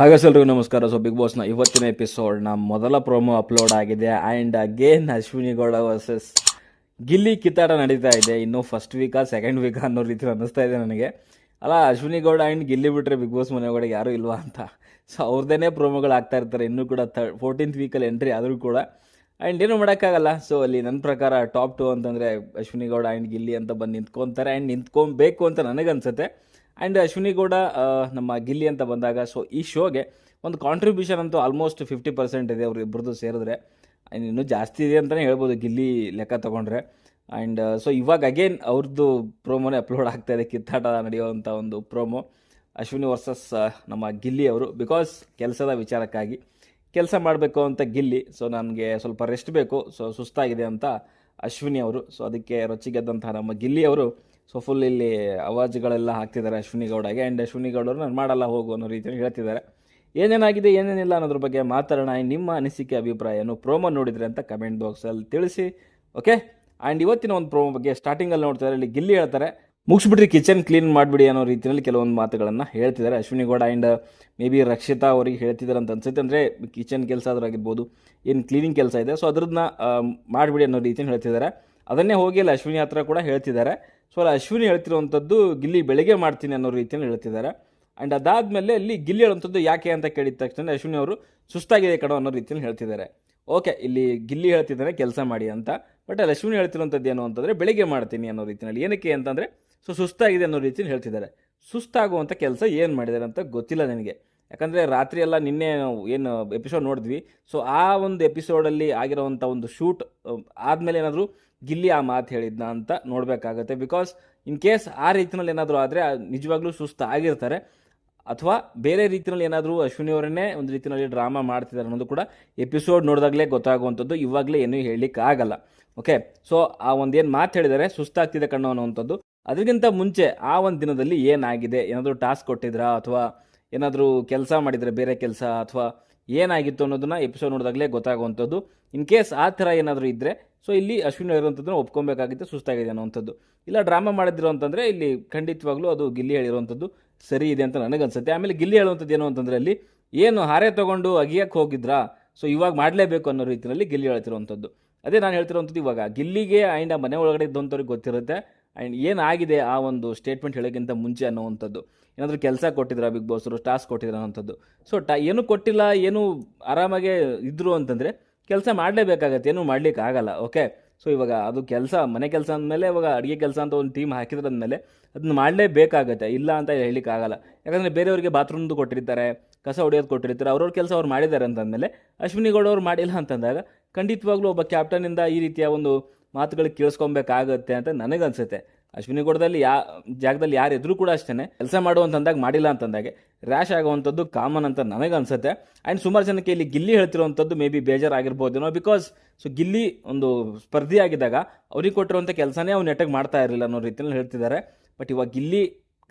ಹಾಗಸಲ್ರಿಗೂ ನಮಸ್ಕಾರ. So big ಬಾಸ್ನ ಇವತ್ತಿನ ಎಪಿಸೋಡ್ನ ಮೊದಲ ಪ್ರೋಮೋ ಅಪ್ಲೋಡ್ ಆಗಿದೆ. And again Ashwini Gowda versus Gilli ಕಿತ್ತಾಟ ನಡೀತಾ ಇದೆ. ಇನ್ನು ಫಸ್ಟ್ ವೀಕಾ ಸೆಕೆಂಡ್ ವೀಕಾ ಅನ್ನೋ ರೀತಿ ಅನ್ನಿಸ್ತಾ ಇದೆ ನನಗೆ. ಅಲ್ಲ, ಅಶ್ವಿನಿ ಗೌಡ ಆ್ಯಂಡ್ ಗಿಲ್ಲಿ ಬಿಟ್ಟರೆ ಬಿಗ್ ಬಾಸ್ ಮನೆ ಒಳಗೆ ಯಾರೂ ಇಲ್ವಾ ಅಂತ. ಸೊ ಅವ್ರದ್ದೇ ಪ್ರೋಮೋಗಳು ಆಗ್ತಾ ಇರ್ತಾರೆ. ಇನ್ನೂ ಕೂಡ ತರ್ಡ್ ಫೋರ್ಟೀನ್ತ್ ವೀಕಲ್ಲಿ ಎಂಟ್ರಿ ಆದರೂ ಕೂಡ. ಆ್ಯಂಡ್ ಏನೂ ಮಾಡೋಕ್ಕಾಗಲ್ಲ. ಸೊ ಅಲ್ಲಿ ನನ್ನ ಪ್ರಕಾರ ಟಾಪ್ ಟು ಅಂತಂದರೆ ಅಶ್ವಿನಿ ಗೌಡ ಆ್ಯಂಡ್ ಗಿಲ್ಲಿ ಅಂತ ಬಂದು ನಿಂತ್ಕೊತಾರೆ. ಆ್ಯಂಡ್ ನಿಂತ್ಕೊಬೇಕು ಅಂತ ನನಗನ್ಸುತ್ತೆ. ಆ್ಯಂಡ್ ಅಶ್ವಿನಿ ಗೌಡ ನಮ್ಮ ಗಿಲ್ಲಿ ಅಂತ ಬಂದಾಗ ಸೊ ಈ ಶೋಗೆ ಒಂದು ಕಾಂಟ್ರಿಬ್ಯೂಷನ್ ಅಂತೂ ಆಲ್ಮೋಸ್ಟ್ ಫಿಫ್ಟಿ ಪರ್ಸೆಂಟ್ ಇದೆ ಅವ್ರು ಇಬ್ಬರದ್ದು ಸೇರಿದ್ರೆ. ಇನ್ನೂ ಜಾಸ್ತಿ ಇದೆ ಅಂತಲೇ ಹೇಳ್ಬೋದು ಗಿಲ್ಲಿ ಲೆಕ್ಕ ತೊಗೊಂಡ್ರೆ. ಆ್ಯಂಡ್ ಸೊ ಇವಾಗ ಅಗೇನ್ ಅವ್ರದ್ದು ಪ್ರೋಮೋನೇ ಅಪ್ಲೋಡ್ ಆಗ್ತಾ ಇದೆ, ಕಿತ್ತಾಟ ನಡೆಯುವಂಥ ಒಂದು ಪ್ರೋಮೋ ಅಶ್ವಿನಿ ವರ್ಸಸ್ ನಮ್ಮ ಗಿಲ್ಲಿ ಅವರು ಬಿಕಾಸ್ ಕೆಲಸದ ವಿಚಾರಕ್ಕಾಗಿ ಕೆಲಸ ಮಾಡಬೇಕು ಅಂತ ಗಿಲ್ಲಿ ಸೊ ನನಗೆ ಸ್ವಲ್ಪ ರೆಸ್ಟ್ ಬೇಕು ಸೊ ಸುಸ್ತಾಗಿದೆ ಅಂತ ಅಶ್ವಿನಿ ಅವರು ಸೊ ಅದಕ್ಕೆ ರೊಚ್ಚಿಗೆದ್ದಂತಹ ನಮ್ಮ ಗಿಲ್ಲಿ ಅವರು ಸೊ ಫುಲ್ ಇಲ್ಲಿ ಅವಾಜ್ಗಳೆಲ್ಲ ಹಾಕ್ತಿದ್ದಾರೆ ಅಶ್ವಿನಿ ಗೌಡಗೆ ಆ್ಯಂಡ್ ಅಶ್ವಿನಿ ಗೌಡರು ನಾನು ಮಾಡಲ್ಲ ಹೋಗು ಅನ್ನೋ ರೀತಿಯಲ್ಲಿ ಹೇಳ್ತಿದ್ದಾರೆ. ಏನೇನಾಗಿದೆ, ಏನೇನಿಲ್ಲ ಅನ್ನೋದ್ರ ಬಗ್ಗೆ ಮಾತಾಡೋಣ. ನಿಮ್ಮ ಅನಿಸಿಕೆ ಅಭಿಪ್ರಾಯನು ಪ್ರೋಮೋ ನೋಡಿದರೆ ಅಂತ ಕಮೆಂಟ್ ಬಾಕ್ಸಲ್ಲಿ ತಿಳಿಸಿ ಓಕೆ ಆ್ಯಂಡ್ ಇವತ್ತಿನ ಒಂದು ಪ್ರೋಮೋ ಬಗ್ಗೆ ಸ್ಟಾರ್ಟಿಂಗಲ್ಲಿ ನೋಡ್ತಾರೆ ಇಲ್ಲಿ ಗಿಲ್ಲಿ ಹೇಳ್ತಾರೆ, ಮುಗಿಸ್ಬಿಟ್ರಿ ಕಿಚನ್ ಕ್ಲೀನ್ ಮಾಡಿಬಿಡಿ ಅನ್ನೋ ರೀತಿಯಲ್ಲಿ ಕೆಲವೊಂದು ಮಾತುಗಳನ್ನು ಹೇಳ್ತಿದ್ದಾರೆ Ashwini Gowda and maybe Rakshita ಅವರಿಗೆ ಹೇಳ್ತಿದ್ದಾರೆ ಅಂತ ಅನ್ಸುತ್ತೆ. ಅಂದರೆ ಕಿಚನ್ ಕೆಲಸ ಆಗಿರ್ಬೋದು, ಏನು ಕ್ಲೀನಿಂಗ್ ಕೆಲಸ ಇದೆ. ಸೊ ಅದ್ರದ್ದನ್ನ ಮಾಡಿಬಿಡಿ ಅನ್ನೋ ರೀತಿಯಲ್ಲಿ ಹೇಳ್ತಿದ್ದಾರೆ. ಅದನ್ನೇ ಹೋಗಿ ಅಲ್ಲಿ ಅಶ್ವಿನಿ ಹತ್ರ ಕೂಡ ಹೇಳ್ತಿದ್ದಾರೆ. ಸೊ ಅಲ್ಲಿ ಅಶ್ವಿನಿ ಹೇಳ್ತಿರುವಂಥದ್ದು ಗಿಲ್ಲಿ ಬೆಳಗ್ಗೆ ಮಾಡ್ತೀನಿ ಅನ್ನೋ ರೀತಿಯಲ್ಲಿ ಹೇಳ್ತಿದ್ದಾರೆ. ಆ್ಯಂಡ್ ಅದಾದಮೇಲೆ ಅಲ್ಲಿ ಗಿಲ್ಲಿ ಹೇಳುವಂಥದ್ದು ಯಾಕೆ ಅಂತ ಕೇಳಿದ ತಕ್ಷಣ ಅಶ್ವಿನಿ ಅವರು ಸುಸ್ತಾಗಿದೆ ಕಣೋ ಅನ್ನೋ ರೀತಿಯಲ್ಲಿ ಹೇಳ್ತಿದ್ದಾರೆ. ಓಕೆ ಇಲ್ಲಿ ಗಿಲ್ಲಿ ಹೇಳ್ತಿದ್ದಾನೆ ಕೆಲಸ ಮಾಡಿ ಅಂತ. ಬಟ್ ಅಲ್ಲಿ ಅಶ್ವಿನಿ ಹೇಳ್ತಿರುವಂಥದ್ದು ಏನು ಅಂತಂದರೆ ಬೆಳಿಗ್ಗೆ ಮಾಡ್ತೀನಿ ಅನ್ನೋ ರೀತಿಯಲ್ಲಿ. ಏನಕ್ಕೆ ಅಂತಂದರೆ ಸೊ ಸುಸ್ತಾಗಿದೆ ಅನ್ನೋ ರೀತಿಯಲ್ಲಿ ಹೇಳ್ತಿದ್ದಾರೆ. ಸುಸ್ತಾಗುವಂಥ ಕೆಲಸ ಏನು ಮಾಡಿದ್ದಾರೆ ಅಂತ ಗೊತ್ತಿಲ್ಲ ನನಗೆ. ಯಾಕಂದರೆ ರಾತ್ರಿ ಎಲ್ಲ ನಿನ್ನೆ ಏನು ಎಪಿಸೋಡ್ ನೋಡಿದ್ವಿ. ಸೊ ಆ ಒಂದು ಎಪಿಸೋಡಲ್ಲಿ ಆಗಿರೋವಂಥ ಒಂದು ಶೂಟ್ ಆದಮೇಲೆ ಏನಾದರೂ ಗಿಲ್ಲಿ ಆ ಮಾತು ಹೇಳಿದ್ನ ಅಂತ ನೋಡಬೇಕಾಗತ್ತೆ. ಬಿಕಾಸ್ ಇನ್ ಕೇಸ್ ಆ ರೀತಿಯಲ್ಲಿ ಏನಾದರೂ ಆದರೆ ನಿಜವಾಗ್ಲೂ ಸುಸ್ತು ಆಗಿರ್ತಾರೆ. ಅಥವಾ ಬೇರೆ ರೀತಿಯಲ್ಲಿ ಏನಾದರೂ ಅಶ್ವಿನಿ ಅವರನ್ನೇ ಒಂದು ರೀತಿಯಲ್ಲಿ ಡ್ರಾಮಾ ಮಾಡ್ತಿದ್ದಾರೆ ಅನ್ನೋದು ಕೂಡ ಎಪಿಸೋಡ್ ನೋಡಿದಾಗಲೇ ಗೊತ್ತಾಗುವಂಥದ್ದು. ಇವಾಗಲೇ ಏನೂ ಹೇಳಲಿಕ್ಕೆ ಆಗಲ್ಲ ಓಕೆ ಸೊ ಆ ಒಂದೇನು ಮಾತು ಹೇಳಿದರೆ, ಸುಸ್ತಾಗ್ತಿದೆ ಕಣ್ಣು ಅನ್ನುವಂಥದ್ದು. ಅದಕ್ಕಿಂತ ಮುಂಚೆ ಆ ಒಂದು ದಿನದಲ್ಲಿ ಏನಾಗಿದೆ? ಏನಾದರೂ ಟಾಸ್ಕ್ ಕೊಟ್ಟಿದ್ರಾ? ಅಥವಾ ಏನಾದರೂ ಕೆಲಸ ಮಾಡಿದರೆ ಬೇರೆ ಕೆಲಸ ಅಥವಾ ಏನಾಗಿತ್ತು ಅನ್ನೋದನ್ನ ಎಪಿಸೋಡ್ ನೋಡಿದಾಗಲೇ ಗೊತ್ತಾಗುವಂಥದ್ದು. ಇನ್ ಕೇಸ್ ಆ ಥರ ಏನಾದರೂ ಇದ್ದರೆ ಸೊ ಇಲ್ಲಿ ಅಶ್ವಿನ್ ಇರುವಂಥದ್ದನ್ನ ಒಪ್ಕೊಬೇಕಾಗಿತ್ತು, ಸುಸ್ತಾಗಿದೆ ಅನ್ನೋವಂಥದ್ದು. ಇಲ್ಲ ಡ್ರಾಮಾ ಮಾಡಿದ್ರು ಅಂತಂದರೆ ಇಲ್ಲಿ ಖಂಡಿತವಾಗ್ಲೂ ಅದು ಗಿಲ್ಲಿ ಹೇಳಿರುವಂಥದ್ದು, ಸರಿ ಇದೆ ಅಂತ ನನಗನ್ಸುತ್ತೆ. ಆಮೇಲೆ ಗಿಲ್ಲಿ ಹೇಳುವಂಥದ್ದು ಏನು ಅಂತಂದರೆ ಅಲ್ಲಿ, ಏನು ಹಾರೆ ತೊಗೊಂಡು ಅಗಿಯಕ್ಕೆ ಹೋಗಿದ್ರಾ? ಸೊ ಇವಾಗ ಮಾಡಲೇಬೇಕು ಅನ್ನೋ ರೀತಿಯಲ್ಲಿ ಗಿಲ್ಲಿ ಹೇಳ್ತಿರುವಂಥದ್ದು. ಅದೇ ನಾನು ಹೇಳ್ತಿರೋವಂಥದ್ದು ಇವಾಗ, ಗಿಲ್ಲಿಗೆ ಆ್ಯಂಡ್ ಮನೆ ಒಳಗಡೆ ಇದ್ದಂಥವ್ರಿಗೆ ಗೊತ್ತಿರುತ್ತೆ. ಆ್ಯಂಡ್ ಏನಾಗಿದೆ ಆ ಒಂದು ಸ್ಟೇಟ್ಮೆಂಟ್ ಹೇಳೋಕ್ಕಿಂತ ಮುಂಚೆ ಅನ್ನೋವಂಥದ್ದು? ಏನಾದರೂ ಕೆಲಸ ಕೊಟ್ಟಿದ್ರ ಬಿಗ್ ಬಾಸರು ಟಾಸ್ಕ್ ಕೊಟ್ಟಿದ್ರ ಅನ್ನೋಂಥದ್ದು ಸೊ ಟಾ, ಏನೂ ಕೊಟ್ಟಿಲ್ಲ, ಏನು ಆರಾಮಾಗೆ ಇದ್ದರು ಅಂತಂದರೆ ಕೆಲಸ ಮಾಡಲೇಬೇಕಾಗತ್ತೆ, ಏನೂ ಮಾಡ್ಲಿಕ್ಕೆ ಆಗಲ್ಲ ಓಕೆ ಸೊ ಇವಾಗ ಅದು ಕೆಲಸ, ಮನೆ ಕೆಲಸ ಅಂದಮೇಲೆ ಇವಾಗ ಅಡುಗೆ ಕೆಲಸ ಅಂತ ಒಂದು ಟೀಮ್ ಹಾಕಿದ್ರಂದಮೇಲೆ ಅದನ್ನ ಮಾಡಲೇಬೇಕಾಗತ್ತೆ, ಇಲ್ಲ ಅಂತ ಹೇಳಲಿಕ್ಕೆ ಆಗಲ್ಲ ಯಾಕಂದರೆ ಬೇರೆಯವರಿಗೆ ಬಾತ್ರೂಮ್ದು ಕೊಟ್ಟಿರ್ತಾರೆ, ಕಸ ಹೊಡೆಯೋದು ಕೊಟ್ಟಿರ್ತಾರೆ, ಅವ್ರವ್ರ ಕೆಲಸ ಅವ್ರು ಮಾಡಿದ್ದಾರೆ ಅಂತಂದಮೇಲೆ ಅಶ್ವಿನಿ ಗೌಡ ಅವ್ರು ಮಾಡಿಲ್ಲ ಅಂತಂದಾಗ ಖಂಡಿತವಾಗ್ಲೂ ಒಬ್ಬ ಕ್ಯಾಪ್ಟನಿಂದ ಈ ರೀತಿಯ ಒಂದು ಮಾತುಗಳು ಕೇಳಿಸ್ಕೊಬೇಕಾಗತ್ತೆ ಅಂತ ನನಗನ್ಸುತ್ತೆ. ಅಶ್ವಿನಿ ಗೌಡದಲ್ಲಿ ಯಾ, ಜಾಗದಲ್ಲಿ ಯಾರು ಎದುರು ಕೂಡ ಅಷ್ಟೇ ಕೆಲಸ ಮಾಡುವಂತಂದಾಗ ಮಾಡಿಲ್ಲ ಅಂತಂದಾಗೆ ರ್ಯಾಶ್ ಆಗುವಂಥದ್ದು ಕಾಮನ್ ಅಂತ ನನಗನ್ಸುತ್ತೆ. ಆ್ಯಂಡ್ ಸುಮಾರು ಜನಕ್ಕೆ ಇಲ್ಲಿ ಗಿಲ್ಲಿ ಹೇಳ್ತಿರುವಂಥದ್ದು ಮೇ ಬಿ ಬೇಜಾರಾಗಿರ್ಬೋದೇನೋ ಬಿಕಾಸ್, ಸೊ ಗಿಲ್ಲಿ ಒಂದು ಸ್ಪರ್ಧಿ ಆಗಿದ್ದಾಗ ಅವ್ರಿಗೆ ಕೊಟ್ಟಿರುವಂಥ ಕೆಲಸನೇ ಅವ್ನು ನೆಟ್ಟಗೆ ಮಾಡ್ತಾ ಇರಲಿಲ್ಲ ಅನ್ನೋ ರೀತಿಯಲ್ಲಿ ಹೇಳ್ತಿದ್ದಾರೆ. ಬಟ್ ಇವಾಗ ಗಿಲ್ಲಿ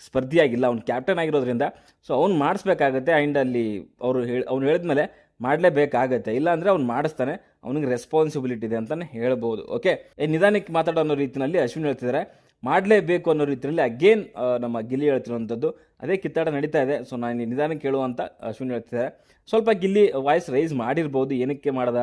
ಸ್ಪರ್ಧಿಯಾಗಿಲ್ಲ, ಅವ್ನು ಕ್ಯಾಪ್ಟನ್ ಆಗಿರೋದ್ರಿಂದ. ಸೊ ಅವ್ನು ಮಾಡಿಸ್ಬೇಕಾಗತ್ತೆ ಆ್ಯಂಡ್ ಅಲ್ಲಿ ಅವರು ಹೇಳಿ ಅವ್ನು ಹೇಳಿದ್ಮೇಲೆ ಮಾಡಲೇಬೇಕಾಗತ್ತೆ. ಇಲ್ಲ ಅಂದರೆ ಅವ್ನು ಮಾಡಿಸ್ತಾನೆ, ಅವನಿಗೆ ರೆಸ್ಪಾನ್ಸಿಬಿಲಿಟಿ ಇದೆ ಅಂತಲೇ ಹೇಳ್ಬೋದು. ಓಕೆ ನಿಧಾನಕ್ಕೆ ಮಾತಾಡೋ ಅನ್ನೋ ರೀತಿಯಲ್ಲಿ ಅಶ್ವಿನ್ ಹೇಳ್ತಿದ್ದಾರೆ ಮಾಡಲೇಬೇಕು ಅನ್ನೋ ರೀತಿಯಲ್ಲಿ ಅಗೇನ್ ನಮ್ಮ ಗಿಲ್ಲಿ ಹೇಳ್ತಿರುವಂಥದ್ದು. ಅದೇ ಕಿತ್ತಾಟ ನಡೀತಾ ಇದೆ. ಸೊ ನಾನು ನಿಧಾನಕ್ಕೆ ಕೇಳುವಂತ ಅಶ್ವಿನ್ ಹೇಳ್ತಿದ್ದಾರೆ ಸ್ವಲ್ಪ ಗಿಲ್ಲಿ ವಾಯ್ಸ್ ರೈಸ್ ಮಾಡಿರ್ಬೋದು. ಏನಕ್ಕೆ ಮಾಡ್ದ?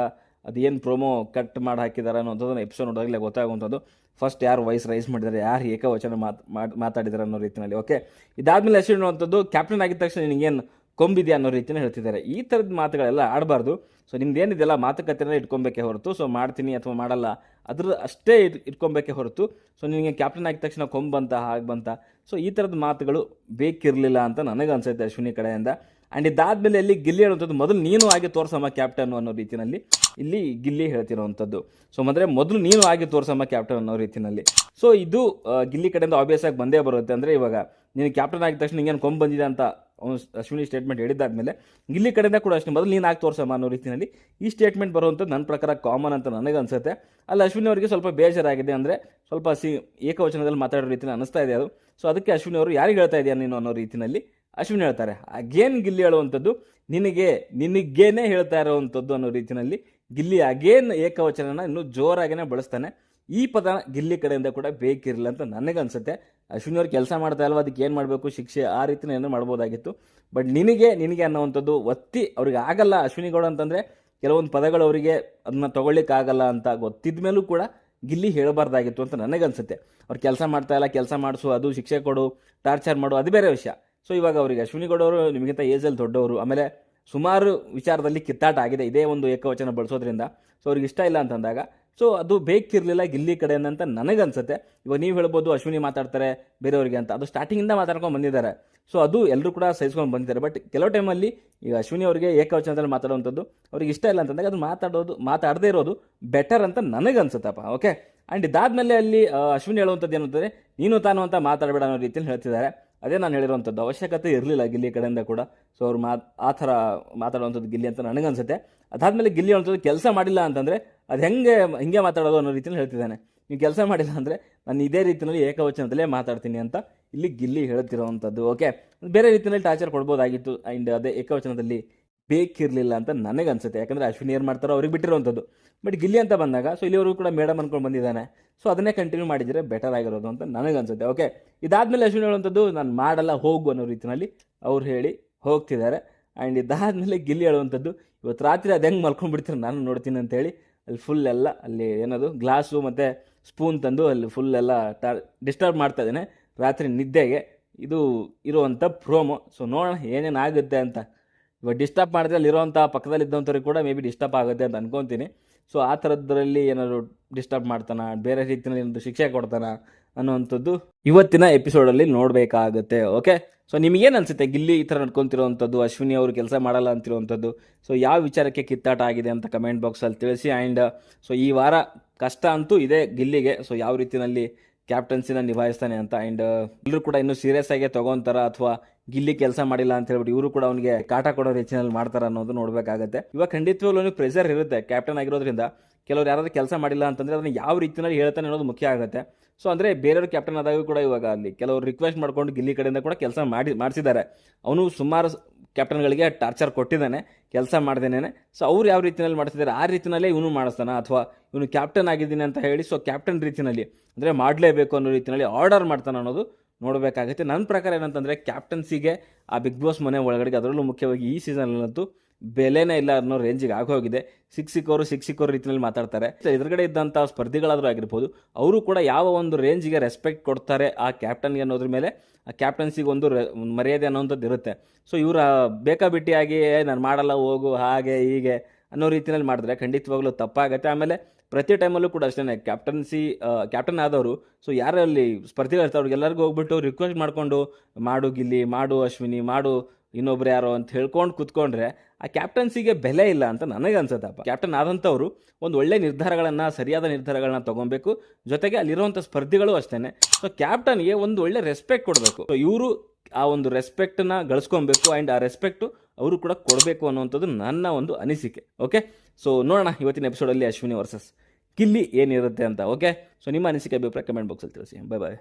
ಅದು ಏನು ಪ್ರೋಮೋ ಕಟ್ ಮಾಡಿ ಹಾಕಿದ್ದಾರೆ ಅನ್ನೋದನ್ನು ಎಪಿಸೋಡ್ ನೋಡಿದಾಗಲೇ ಗೊತ್ತಾಗುವಂಥದ್ದು. ಫಸ್ಟ್ ಯಾರು ವಾಯ್ಸ್ ರೈಸ್ ಮಾಡಿದ್ದಾರೆ ಯಾರು ಏಕವಚನ ಮಾತು ಮಾತ್- ಮಾತಾಡಿದ್ದಾರೆ ಅನ್ನೋ ರೀತಿಯಲ್ಲಿ ಓಕೆ ಇದಾದ್ಮೇಲೆ ಅಶ್ವಿನ್ ಅನ್ನುವಂಥದ್ದು ಕ್ಯಾಪ್ಟನ್ ಆಗಿದ ತಕ್ಷಣ ನಿನಗೇನು ಕೊಂಬಿದೆಯಾ ಅನ್ನೋ ರೀತಿಯಲ್ಲಿ ಹೇಳ್ತಿದ್ದಾರೆ. ಈ ಥರದ ಮಾತುಗಳೆಲ್ಲ ಆಡಬಾರ್ದು. ಸೊ ನಿಮ್ದು ಏನಿದೆಯಲ್ಲ ಮಾತುಕತೆನೇ ಇಟ್ಕೊಬೇಕೆ ಹೊರತು ಸೊ ಮಾಡ್ತೀನಿ ಅಥವಾ ಮಾಡಲ್ಲ, ಅದ್ರ ಅಷ್ಟೇ ಇಟ್ ಇಟ್ಕೊಬೇಕೆ ಹೊರತು ಸೊ ನಿಮಗೆ ಕ್ಯಾಪ್ಟನ್ ಆಗಿದ ತಕ್ಷಣ ಕೊಂಬಂತ ಬಂತ, ಹಾಗೆ ಬಂತ ಸೊ ಈ ಥರದ ಮಾತುಗಳು ಬೇಕಿರಲಿಲ್ಲ ಅಂತ ನನಗೆ ಅನ್ಸುತ್ತೆ ಅಶ್ವಿನಿ ಕಡೆಯಿಂದ. ಆ್ಯಂಡ್ ಇದಾದ್ಮೇಲೆ ಇಲ್ಲಿ ಗಿಲ್ಲಿ ಹೇಳುವಂಥದ್ದು ಮೊದಲು ನೀನು ಆಗಿ ತೋರ್ಸಮ್ಮ ಕ್ಯಾಪ್ಟನ್ ಅನ್ನೋ ರೀತಿಯಲ್ಲಿ ಇಲ್ಲಿ ಗಿಲ್ಲಿ ಹೇಳ್ತಿರುವಂಥದ್ದು. ಸೊ ಅಂದರೆ ಮೊದಲು ನೀನು ಆಗಿ ತೋರ್ಸಮ್ಮ ಕ್ಯಾಪ್ಟನ್ ಅನ್ನೋ ರೀತಿಯಲ್ಲಿ ಸೊ ಇದು ಗಿಲ್ಲಿ ಕಡೆಯಿಂದ ಆಬ್ವಿಯಸ್ ಆಗಿ ಬಂದೇ ಬರುತ್ತೆ. ಅಂದರೆ ಇವಾಗ ನೀನು ಕ್ಯಾಪ್ಟನ್ ಆಗಿದ ತಕ್ಷಣ ನಿಂಗೇನು ಕೊಂಬ್ ಬಂದಿದೆ ಅಂತ ಅವನು ಅಶ್ವಿನಿ ಸ್ಟೇಟ್ಮೆಂಟ್ ಹೇಳಿದ್ದಾದ್ಮೇಲೆ ಗಿಲ್ಲಿ ಕಡೆಯಿಂದ ಕೂಡ ಅಷ್ಟೇ ಮೊದಲು ನೀನು ಆಗಿ ತೋರ್ಸಮ್ಮ ಅನ್ನೋ ರೀತಿಯಲ್ಲಿ ಈ ಸ್ಟೇಟ್ಮೆಂಟ್ ಬರುವಂಥದ್ದು ನನ್ನ ಪ್ರಕಾರ ಕಾಮನ್ ಅಂತ ನನಗೆ ಅನಿಸುತ್ತೆ. ಅಲ್ಲಿ ಅಶ್ವಿನಿ ಅವರಿಗೆ ಸ್ವಲ್ಪ ಬೇಜಾರಾಗಿದೆ. ಅಂದರೆ ಸ್ವಲ್ಪ ಸಿ ಏಕವಚನದಲ್ಲಿ ಮಾತಾಡೋ ರೀತಿಯಲ್ಲಿ ಅನಿಸ್ತಾ ಇದೆ ಅದು. ಸೊ ಅದಕ್ಕೆ ಅಶ್ವಿನಿ ಅವರು ಯಾರಿಗೆ ಹೇಳ್ತಾ ಇದೆಯಾ ನೀನು ಅನ್ನೋ ರೀತಿಯಲ್ಲಿ ಅಶ್ವಿನಿ ಹೇಳ್ತಾರೆ ಅಗೇನ್ ಗಿಲ್ಲಿ ಹೇಳುವಂಥದ್ದು ನಿನಗೆ, ನಿನಗೇನೆ ಹೇಳ್ತಾ ಇರೋವಂಥದ್ದು ಅನ್ನೋ ರೀತಿಯಲ್ಲಿ ಗಿಲ್ಲಿ ಅಗೇನ್ ಏಕವಚನನ ಇನ್ನೂ ಜೋರಾಗಿನೇ ಬಳಸ್ತಾನೆ. ಈ ಪದ ಗಿಲ್ಲಿ ಕಡೆಯಿಂದ ಕೂಡ ಬೇಕಿರಲಿಲ್ಲ ಅಂತ ನನಗನ್ಸುತ್ತೆ ಅಶ್ವಿನಿ ಅವ್ರು ಕೆಲಸ ಮಾಡ್ತಾ ಇಲ್ವಾ, ಅದಕ್ಕೆ ಏನು ಮಾಡಬೇಕು, ಶಿಕ್ಷೆ ಆ ರೀತಿನ ಏನೋ ಮಾಡ್ಬೋದಾಗಿತ್ತು. ಬಟ್ ನಿನಗೆ ನಿನಗೆ ಅನ್ನೋವಂಥದ್ದು ಒತ್ತಿ ಅವ್ರಿಗೆ ಆಗಲ್ಲ ಅಶ್ವಿನಿ ಗೌಡ ಅಂತಂದರೆ ಕೆಲವೊಂದು ಪದಗಳು ಅವರಿಗೆ ಅದನ್ನ ತಗೊಳ್ಳಿಕ್ಕಾಗಲ್ಲ ಅಂತ ಗೊತ್ತಿದ ಮೇಲೂ ಕೂಡ ಗಿಲ್ಲಿ ಹೇಳಬಾರ್ದಾಗಿತ್ತು ಅಂತ ನನಗನ್ಸುತ್ತೆ ಅವ್ರು ಕೆಲಸ ಮಾಡ್ತಾ ಇಲ್ಲ, ಕೆಲಸ ಮಾಡಿಸು, ಅದು ಶಿಕ್ಷೆ ಕೊಡು, ಟಾರ್ಚರ್ ಮಾಡು, ಅದು ಬೇರೆ ವಿಷಯ. ಸೊ ಇವಾಗ ಅವರಿಗೆ ಅಶ್ವಿನಿ ಗೌಡ ಅವರು ನಿಮಗಿಂತ ಏಜಲ್ಲಿ ದೊಡ್ಡವರು, ಆಮೇಲೆ ಸುಮಾರು ವಿಚಾರದಲ್ಲಿ ಕಿತ್ತಾಟ ಆಗಿದೆ ಇದೇ ಒಂದು ಏಕವಚನ ಬಳಸೋದ್ರಿಂದ. ಸೊ ಅವ್ರಿಗೆ ಇಷ್ಟ ಇಲ್ಲ ಅಂತಂದಾಗ ಸೊ ಅದು ಬೇಕಿರಲಿಲ್ಲ ಗಿಲ್ಲಿ ಕಡೆ ಅಂತ ನನಗನ್ಸುತ್ತೆ. ಇವಾಗ ನೀವು ಹೇಳ್ಬೋದು ಅಶ್ವಿನಿ ಮಾತಾಡ್ತಾರೆ ಬೇರೆಯವರಿಗೆ ಅಂತ, ಅದು ಸ್ಟಾರ್ಟಿಂಗಿಂದ ಮಾತಾಡ್ಕೊಂಡು ಬಂದಿದ್ದಾರೆ. ಸೊ ಅದು ಎಲ್ಲರೂ ಕೂಡ ಸಹಿಸ್ಕೊಂಡು ಬಂದಿದ್ದಾರೆ. ಬಟ್ ಕೆಲವು ಟೈಮಲ್ಲಿ ಈಗ ಅಶ್ವಿನಿ ಅವರಿಗೆ ಏಕವಚನದಲ್ಲಿ ಮಾತಾಡುವಂಥದ್ದು ಅವ್ರಿಗೆ ಇಷ್ಟ ಇಲ್ಲ ಅಂತಂದಾಗ ಅದು ಮಾತಾಡೋದು, ಮಾತಾಡದೇ ಇರೋದು ಬೆಟರ್ ಅಂತ ನನಗನ್ಸುತ್ತಪ್ಪ ಓಕೆ ಆ್ಯಂಡ್ ಇದಾದಮೇಲೆ ಅಲ್ಲಿ ಅಶ್ವಿನಿ ಹೇಳುವಂಥದ್ದು ಏನು ಅಂತಂದರೆ, ನೀನು ತಾನು ಅಂತ ಮಾತಾಡಬೇಡ ಅನ್ನೋ ರೀತಿಯಲ್ಲಿ ಹೇಳ್ತಿದ್ದಾರೆ. ಅದೇ ನಾನು ಹೇಳಿರುವಂಥದ್ದು ಅವಶ್ಯಕತೆ ಇರಲಿಲ್ಲ ಗಿಲ್ಲಿ ಕಡೆಯಿಂದ ಕೂಡ. ಸೊ ಅವ್ರು ಮಾ ಆ ಥರ ಮಾತಾಡುವಂಥದ್ದು ಗಿಲ್ಲಿ ಅಂತ ನನಗನ್ಸುತ್ತೆ. ಅದಾದಮೇಲೆ ಗಿಲ್ಲಿ ಹೇಳುವಂಥದ್ದು ಕೆಲಸ ಮಾಡಿಲ್ಲ ಅಂತಂದರೆ ಅದು ಹೆಂಗೆ, ಹಿಂಗೆ ಮಾತಾಡೋದು ಅನ್ನೋ ರೀತಿಯಲ್ಲಿ ಹೇಳ್ತಿದ್ದಾನೆ. ನೀವು ಕೆಲಸ ಮಾಡಿಲ್ಲ ಅಂದರೆ ನಾನು ಇದೇ ರೀತಿಯಲ್ಲಿ ಏಕವಚನದಲ್ಲೇ ಮಾತಾಡ್ತೀನಿ ಅಂತ ಇಲ್ಲಿ ಗಿಲ್ಲಿ ಹೇಳ್ತಿರೋವಂಥದ್ದು. ಓಕೆ ಬೇರೆ ರೀತಿಯಲ್ಲಿ ಟಾರ್ಚರ್ ಕೊಡ್ಬೋದಾಗಿತ್ತು ಆ್ಯಂಡ್ ಅದೇ ಏಕವಚನದಲ್ಲಿ ಬೇಕಿರಲಿಲ್ಲ ಅಂತ ನನಗೆ ಅನ್ಸುತ್ತೆ. ಯಾಕಂದರೆ ಅಶ್ವಿನಿ ಏನು ಮಾಡ್ತಾರೋ ಅವ್ರಿಗೆ ಬಿಟ್ಟಿರುವಂಥದ್ದು. ಬಟ್ ಗಿಲ್ಲಿ ಅಂತ ಬಂದಾಗ ಸೊ ಇಲ್ಲಿವರೆಗೂ ಕೂಡ ಮೇಡಮ್ ಅನ್ಕೊಂಡು ಬಂದಿದ್ದಾನೆ. ಸೊ ಅದನ್ನೇ ಕಂಟಿನ್ಯೂ ಮಾಡಿದರೆ ಬೆಟರ್ ಆಗಿರೋದು ಅಂತ ನನಗೆ ಅನ್ಸುತ್ತೆ. ಓಕೆ ಇದಾದಮೇಲೆ ಅಶ್ವಿನಿ ಹೇಳುವಂಥದ್ದು, ನಾನು ಮಾಡಲ್ಲ, ಹೋಗು ಅನ್ನೋ ರೀತಿಯಲ್ಲಿ ಅವ್ರು ಹೇಳಿ ಹೋಗ್ತಿದ್ದಾರೆ. ಆ್ಯಂಡ್ ಇದಾದಮೇಲೆ ಗಿಲ್ಲಿ ಹೇಳುವಂಥದ್ದು ಇವತ್ತು ರಾತ್ರಿ ಅದು ಹೆಂಗೆ ಮಲ್ಕೊಂಡ್ಬಿಡ್ತೀರ? ನಾನು ನೋಡ್ತೀನಿ ಅಂತೇಳಿ ಅಲ್ಲಿ ಫುಲ್ ಎಲ್ಲ, ಅಲ್ಲಿ ಏನದು ಗ್ಲಾಸು ಮತ್ತು ಸ್ಪೂನ್ ತಂದು ಅಲ್ಲಿ ಫುಲ್ ಎಲ್ಲ ಟ ಡಿಸ್ಟರ್ಬ್ ಮಾಡ್ತಾ ಇದ್ದೇನೆ. ರಾತ್ರಿ ನಿದ್ದೆಗೆ ಇದು ಇರುವಂಥ ಪ್ರೋಮೋ ಸೊ ನೋಡೋಣ ಏನೇನು ಆಗುತ್ತೆ ಅಂತ. ಇವಾಗ ಡಿಸ್ಟರ್ಬ್ ಮಾಡಿದ್ರೆ ಅಲ್ಲಿರುವಂಥ ಪಕ್ಕದಲ್ಲಿದ್ದಂಥವ್ರಿಗೆ ಕೂಡ ಮೇ ಬಿ ಡಿಸ್ಟರ್ಬ್ ಆಗುತ್ತೆ ಅಂತ ಅನ್ಕೊತೀನಿ. ಸೊ ಆ ಥರದ್ರಲ್ಲಿ ಏನಾದರೂ ಡಿಸ್ಟರ್ಬ್ ಮಾಡ್ತಾನ, ಬೇರೆ ರೀತಿಯಲ್ಲಿ ಏನಾದರೂ ಶಿಕ್ಷೆ ಕೊಡ್ತಾನ ಅನ್ನೋವಂಥದ್ದು ಇವತ್ತಿನ ಎಪಿಸೋಡಲ್ಲಿ ನೋಡಬೇಕಾಗುತ್ತೆ ಓಕೆ ಸೊ ನಿಮಗೇನು ಅನಿಸುತ್ತೆ ಗಿಲ್ಲಿ ಈ ಥರ ನಡ್ಕೊತಿರೋವಂಥದ್ದು, ಅಶ್ವಿನಿ ಅವರು ಕೆಲಸ ಮಾಡಲ್ಲ ಅಂತಿರುವಂಥದ್ದು? ಸೊ ಯಾವ ವಿಚಾರಕ್ಕೆ ಕಿತ್ತಾಟ ಆಗಿದೆ ಅಂತ ಕಮೆಂಟ್ ಬಾಕ್ಸಲ್ಲಿ ತಿಳಿಸಿ ಆ್ಯಂಡ್ ಸೊ ಈ ವಾರ ಕಷ್ಟ ಅಂತೂ ಇದೆ ಗಿಲ್ಲಿಗೆ ಸೊ ಯಾವ ರೀತಿಯಲ್ಲಿ ಕ್ಯಾಪ್ಟನ್ಸಿನ ನಿಭಾಯಿಸ್ತಾನೆ ಅಂತ ಆ್ಯಂಡ್ ಎಲ್ಲರೂ ಕೂಡ ಇನ್ನೂ ಸೀರಿಯಸ್ ಆಗಿ ತೊಗೊಂತಾರ ಅಥವಾ ಗಿಲ್ಲಿ ಕೆಲಸ ಮಾಡಿಲ್ಲ ಅಂತ ಹೇಳ್ಬಿಟ್ಟು ಇವರು ಕೂಡ ಅವನಿಗೆ ಕಾಟ ಕೊಡೋ ರೀತಿಯಲ್ಲಿ ಮಾಡ್ತಾರ ಅನ್ನೋದು ನೋಡಬೇಕಾಗುತ್ತೆ. ಇವಾಗ ಖಂಡಿತವಾಗ್ಲೂ ಪ್ರೆಷರ್ ಇರುತ್ತೆ. ಕ್ಯಾಪ್ಟನ್ ಆಗಿರೋದ್ರಿಂದ ಕೆಲವ್ರು ಯಾರಾದ್ರೂ ಕೆಲಸ ಮಾಡಿಲ್ಲ ಅಂತಂದ್ರೆ ಅದನ್ನ ಯಾವ ರೀತಿಯಲ್ಲಿ ಹೇಳ್ತಾನೆ ಅನ್ನೋದು ಮುಖ್ಯ ಆಗುತ್ತೆ. ಸೊ ಅಂದರೆ ಬೇರೆಯವರು ಕ್ಯಾಪ್ಟನ್ ಆದಾಗ ಕೂಡ ಇವಾಗ ಅಲ್ಲಿ ಕೆಲವರು ರಿಕ್ವೆಸ್ಟ್ ಮಾಡ್ಕೊಂಡು ಗಿಲ್ಲಿ ಕಡೆಯಿಂದ ಕೂಡ ಕೆಲಸ ಮಾಡಿ, ಮಾಡಿಸಿದ್ದಾರೆ. ಅವನು ಸುಮಾರು ಕ್ಯಾಪ್ಟನ್ಗಳಿಗೆ ಟಾರ್ಚರ್ ಕೊಟ್ಟಿದ್ದಾನೆ, ಕೆಲಸ ಮಾಡ್ದೇನೆ ಸೊ ಅವ್ರು ಯಾವ ರೀತಿಯಲ್ಲಿ ಮಾಡಿಸಿದ್ದಾರೆ, ಆ ರೀತಿಯಲ್ಲೇ ಇವನು ಮಾಡಿಸ್ತಾನ? ಅಥವಾ ಇವನು ಕ್ಯಾಪ್ಟನ್ ಆಗಿದ್ದೀನಿ ಅಂತ ಹೇಳಿ ಸೊ ಕ್ಯಾಪ್ಟನ್ ರೀತಿಯಲ್ಲಿ, ಅಂದರೆ ಮಾಡಲೇಬೇಕು ಅನ್ನೋ ರೀತಿಯಲ್ಲಿ ಆರ್ಡರ್ ಮಾಡ್ತಾನೆ ಅನ್ನೋದು ನೋಡಬೇಕಾಗುತ್ತೆ. ನನ್ನ ಪ್ರಕಾರ ಏನಂತಂದರೆ ಕ್ಯಾಪ್ಟನ್ಸಿಗೆ ಆ ಬಿಗ್ ಬಾಸ್ ಮನೆ ಒಳಗಡೆಗೆ ಅದರಲ್ಲೂ ಮುಖ್ಯವಾಗಿ ಈ ಸೀಸನಲ್ಲಂತೂ ಬೆಲೆನೇ ಇಲ್ಲ ಅನ್ನೋ ರೇಂಜಿಗೆ ಆಗೋಗಿದೆ. ಸಿಕ್ ಸಿಕ್ಕೋರು ಸಿಕ್ ಸಿಕ್ಕೋರು ರೀತಿಯಲ್ಲಿ ಮಾತಾಡ್ತಾರೆ. ಎದುರುಗಡೆ ಇದ್ದಂಥ ಸ್ಪರ್ಧಿಗಳಾದರೂ ಆಗಿರ್ಬೋದು, ಅವರು ಕೂಡ ಯಾವ ಒಂದು ರೇಂಜಿಗೆ ರೆಸ್ಪೆಕ್ಟ್ ಕೊಡ್ತಾರೆ ಆ ಕ್ಯಾಪ್ಟನ್ಗೆ ಅನ್ನೋದ್ರ ಮೇಲೆ, ಆ ಕ್ಯಾಪ್ಟನ್ಸಿಗೆ ಒಂದು ಮರ್ಯಾದೆ ಅನ್ನೋಂಥದ್ದು ಇರುತ್ತೆ. ಸೊ ಇವರ ಬೇಕಾಬಿಟ್ಟಿಯಾಗಿ ನಾನು ಮಾಡಲ್ಲ, ಹೋಗು, ಹಾಗೆ, ಹೀಗೆ ಅನ್ನೋ ರೀತಿಯಲ್ಲಿ ಮಾಡಿದ್ರೆ ಖಂಡಿತವಾಗ್ಲೂ ತಪ್ಪಾಗುತ್ತೆ. ಆಮೇಲೆ ಪ್ರತಿ ಟೈಮಲ್ಲೂ ಕೂಡ ಅಷ್ಟೇ ಕ್ಯಾಪ್ಟನ್ಸಿ ಕ್ಯಾಪ್ಟನ್ ಆದವರು, ಸೊ ಯಾರಲ್ಲಿ ಸ್ಪರ್ಧಿಗಳು ಇರ್ತಾರೆ, ಅವ್ರಿಗೆಲ್ಲರಿಗೂ ಹೋಗ್ಬಿಟ್ಟು ರಿಕ್ವೆಸ್ಟ್ ಮಾಡಿಕೊಂಡು, ಮಾಡು ಗಿಲ್ಲಿ, ಮಾಡು ಅಶ್ವಿನಿ, ಮಾಡು ಇನ್ನೊಬ್ರು ಯಾರು ಅಂತ ಹೇಳ್ಕೊಂಡು ಕೂತ್ಕೊಂಡ್ರೆ, ಆ ಕ್ಯಾಪ್ಟನ್ಸಿಗೆ ಬೆಲೆ ಇಲ್ಲ ಅಂತ ನನಗೆ ಅನ್ಸುತ್ತಪ್ಪ ಕ್ಯಾಪ್ಟನ್ ಆದಂಥವ್ರು ಒಂದು ಒಳ್ಳೆ ನಿರ್ಧಾರಗಳನ್ನು, ಸರಿಯಾದ ನಿರ್ಧಾರಗಳನ್ನ ತಗೊಬೇಕು. ಜೊತೆಗೆ ಅಲ್ಲಿರುವಂಥ ಸ್ಪರ್ಧಿಗಳು ಅಷ್ಟೇ ಸೊ ಕ್ಯಾಪ್ಟನ್ಗೆ ಒಂದು ಒಳ್ಳೆ ರೆಸ್ಪೆಕ್ಟ್ ಕೊಡಬೇಕು. ಸೊ ಇವರು ಆ ಒಂದು ರೆಸ್ಪೆಕ್ಟನ್ನ ಗಳಿಸ್ಕೊಬೇಕು ಆ್ಯಂಡ್ ಆ ರೆಸ್ಪೆಕ್ಟು ಅವರು ಕೂಡ ಕೊಡಬೇಕು ಅನ್ನುವಂಥದ್ದು ನನ್ನ ಒಂದು ಅನಿಸಿಕೆ. ಓಕೆ ಸೊ ನೋಡೋಣ ಇವತ್ತಿನ ಎಪಿಸೋಡಲ್ಲಿ ಅಶ್ವಿನಿ ವರ್ಸಸ್ ಗಿಲ್ಲಿ ಏನಿರುತ್ತೆ ಅಂತ ಓಕೆ ಸೊ ನಿಮ್ಮ ಅನಿಸಿಕೆ ಅಭಿಪ್ರಾಯ ಕಮೆಂಟ್ ಬಾಕ್ಸಲ್ಲಿ ತಿಳಿಸಿ. Bye bye